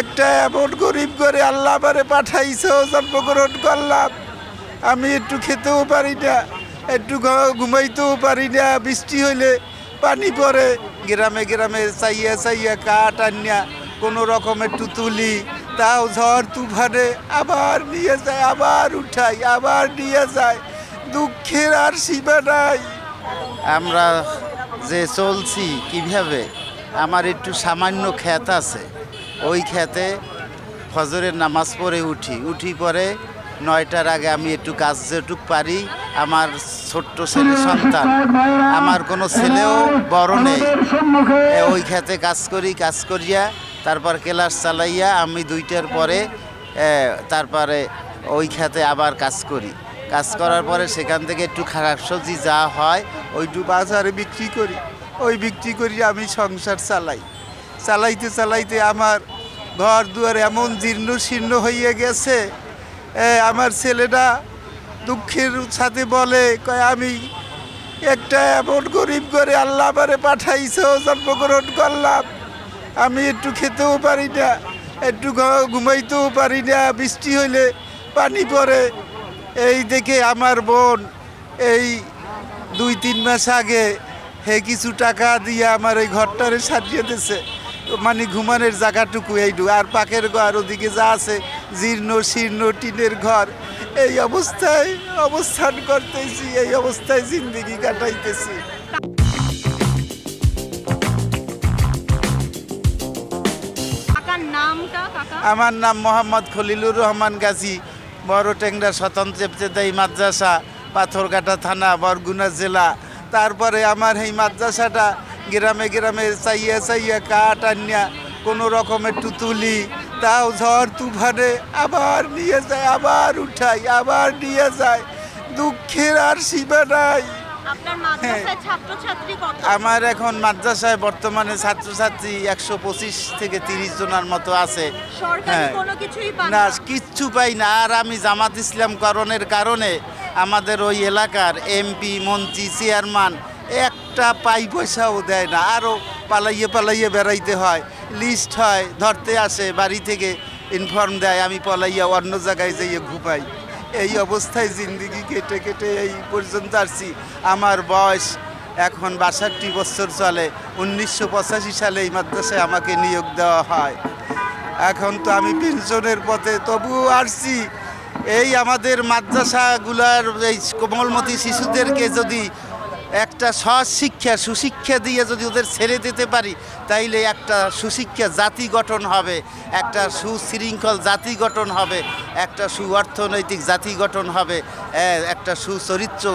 একটা এমন গরিব করে আল্লাহ আমারে পাঠাইছে জন্মগ্রহণ করলাম। আমি একটু খেতেও পারি না, একটু ঘুমাইতেও পারি না, বৃষ্টি হইলে পানি পড়ে। গ্রামে গ্রামে চাইয়া চাইয়া কাঠ আনিয়া কোনো রকম একটু তুলি তাও ঝড় তুফানে আবার নিয়ে যায়, আবার উঠাই আবার নিয়ে যায়। দুঃখের আর সীমা নাই। আমরা যে চলছি কীভাবে? আমার একটু সামান্য ক্ষেত আছে। ওই ক্ষেতে ফজরের নামাজ পড়ে উঠি। উঠি পরে নয়টার আগে আমি একটু কাজ যেটুক পারি আমার ছোট্ট ছেলে সন্তান। আমার কোনো ছেলেও বড় নেই। ওই ক্ষেতে কাজ করি কাজ করিয়া তারপর ক্লাস চালাইয়া আমি দুইটার পরে তারপরে ওই ক্ষেতে আবার কাজ করি। কাজ করার পরে সেখান থেকে একটু খারাপ সবজি যা হয় ওইটু বাজারে বিক্রি করি। ওই বিক্রি করি আমি সংসার চালাই। চালাইতে চালাইতে আমার ঘর দুয়ার এমন জীর্ণ শীর্ণ হয়ে গেছে আমার ছেলেটা দুঃখের সাথে বলে, কয়, আমি একটা এমন গরিব করে আল্লাহ আমারে পাঠাইছে জন্মগ্রহণ করলাম। আমি একটু খেতেও পারি না, একটু ঘুমাইতেও পারি না, বৃষ্টি হইলে পানি পড়ে। এই দেখে আমার বোন এই দুই, তিন মাস আগে হে কিছু টাকা দিয়ে আমার এই ঘরটারে সাজিয়ে দিছে। মানে ঘুমানোর জায়গাটুকু এইটু আর পাখের ঘর ওদিকে যা আছে জীর্ণ শীর্ণ টিনের ঘর এই অবস্থায় অবস্থান করতেছি এই অবস্থায় জিন্দিগি কাটাইতেছি। আমার নাম মোহাম্মদ খলিলুর রহমান গাজী বড় টেংরা স্বতন্ত্র ইবতেদায়ী মাদ্রাসা পাথরঘাটা থানা বরগুনা জেলা। তারপরে আমার এই মাদ্রাসাটা গ্রামে গ্রামে চাইয়া চাইয়া কাঠ আনিয়া কোনো রকম একটু তুলি তাও ঝড় তুফানে আবার নিয়ে যায় আবার উঠাই আবার নিয়ে যায়। দুঃখের আর সীমা নাই। আমার এখন মাদ্রাসায় বর্তমানে ছাত্রছাত্রী একশো পঁচিশ থেকে তিরিশ জনের মতো আছে। হ্যাঁ। না কিচ্ছু পাই না। আর আমি জামাত ইসলাম করণের কারণে আমাদের ওই এলাকার এমপি মন্ত্রী চেয়ারম্যান একটা পাই পয়সাও দেয় না আরও পালাইয়ে পালাইয়ে বেড়াইতে হয়। লিস্ট হয়, ধরতে আসে, বাড়ি থেকে ইনফর্ম দেয়, আমি পালাইয়া অন্য জায়গায় যাইয়ে ঘুমাই। এই অবস্থায় জিন্দিগি কেটে কেটে এই পর্যন্ত আসছি। আমার বয়স এখন বাষট্টি বছর চলে। উনিশশো পঁচাশি সালে এই মাদ্রাসায় আমাকে নিয়োগ দেওয়া হয়। এখন তো আমি পেনশনের পথে তবুও আসছি। এই আমাদের মাদ্রাসাগুলার এই কোমলমতি শিশুদেরকে যদি একটা সহজ শিক্ষা সুশিক্ষা দিয়ে যদি ওদের ছেড়ে দিতে পারি তাইলে একটা সুশিক্ষা জাতি গঠন হবে একটা সুশৃঙ্খল জাতি গঠন হবে একটা সু অর্থনৈতিক জাতি গঠন হবে একটা সুচরিত্র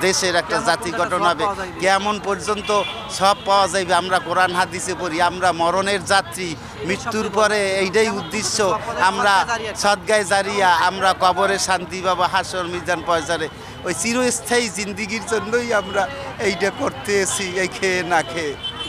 দেশের একটা জাতি গঠন হবে। কেমন পর্যন্ত সব পাওয়া যাবে আমরা কোরআন হাদিসে পড়ি আমরা মরণের যাত্রী মৃত্যুর পরে এইটাই উদ্দেশ্য। আমরা সদ্গায় জারিয়া, আমরা কবরে শান্তি বাবা হাসর, মিজান পয়সারে ওই চিরস্থায়ী জিন্দিগির জন্যই আমরা এইটা করতে এসি এই খেয়ে না খেয়ে।